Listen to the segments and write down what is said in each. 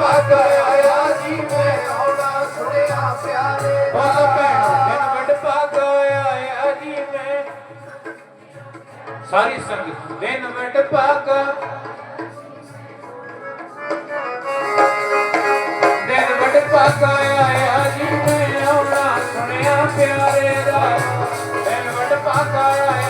ਪੱਗ ਆਇਆ ਜੀ, ਮੈਂ ਆਉਣਾ ਸੁਣਿਆ ਪਿਆਰੇ। ਬੋਲ ਭੈਣ ਮੈਨੂੰ ਵੱਡ ਪੱਗ ਆਇਆ ਜੀ ਮੈਂ। ਸਾਰੀ ਸੰਗਤ ਦਿਨ ਵੱਡ ਪੱਗ ਦਿਨ ਵੱਡ ਪੱਗ ਆਇਆ ਜੀ ਮੈਂ, ਆਉਣਾ ਸੁਣਿਆ ਪਿਆਰੇ ਦਾ। ਦਿਨ ਵੱਡ ਪੱਗ ਆਇਆ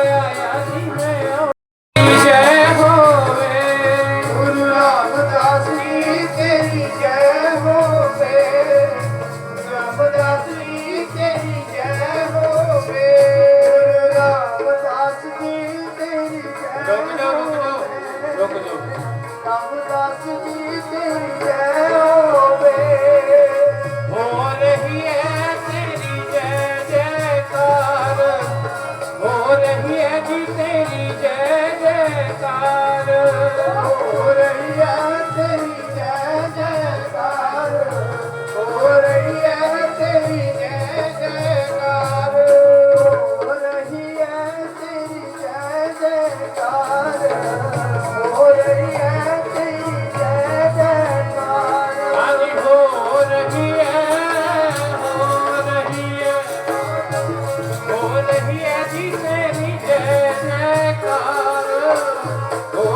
哎呀呀。रहिया जी जय जयकारो। रै जय जयकार। हो रै जय जयकार। जय जयकार।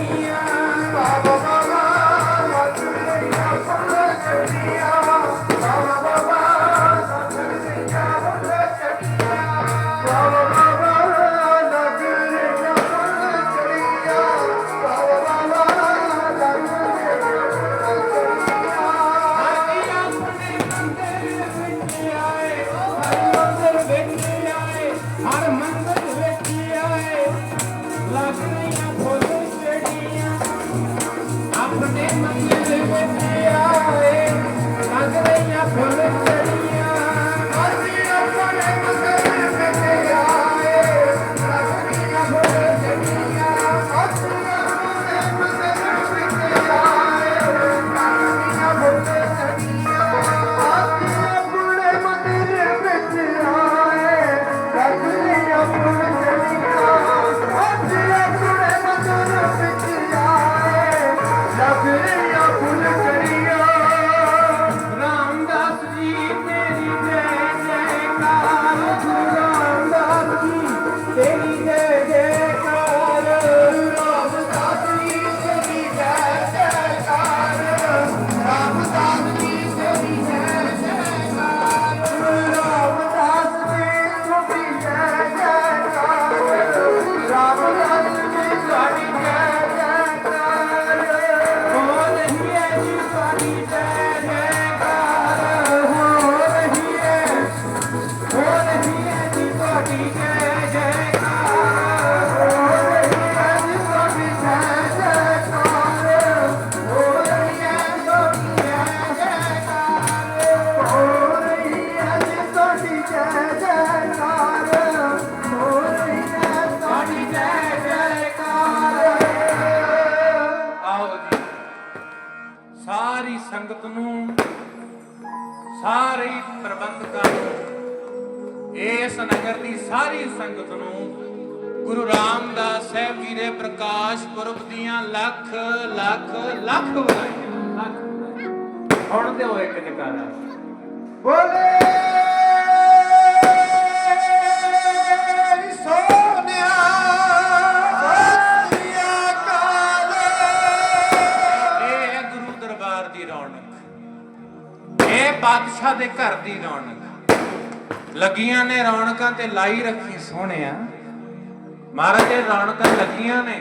Yeah. again. ਨਗਰ ਦੀ ਸਾਰੀ ਸੰਗਤ ਨੂੰ ਗੁਰੂ ਰਾਮਦਾਸ ਸਾਹਿਬ ਜੀ ਦੇ ਪ੍ਰਕਾਸ਼ ਪੁਰਬ ਦੀਆਂ ਲੱਖ ਲੱਖ ਲੱਖ ਵਧਾਈਆਂ ਹੁਣ ਦਿਓ ਇੱਕ ਜਕਾਰਾ। ਬੋਲੇ! ਬਾਦਸ਼ਾਹ ਦੇ ਘਰ ਦੀ ਰੌਣਕ। ਲੱਗੀਆਂ ਨੇ ਰੌਣਕਾਂ ਤੇ ਲਾਈ ਰੱਖੀ ਸੋਹਣਿਆ। ਮਹਾਰਾਜ ਇਹ ਰੌਣਕਾਂ ਲੱਗੀਆਂ ਨੇ।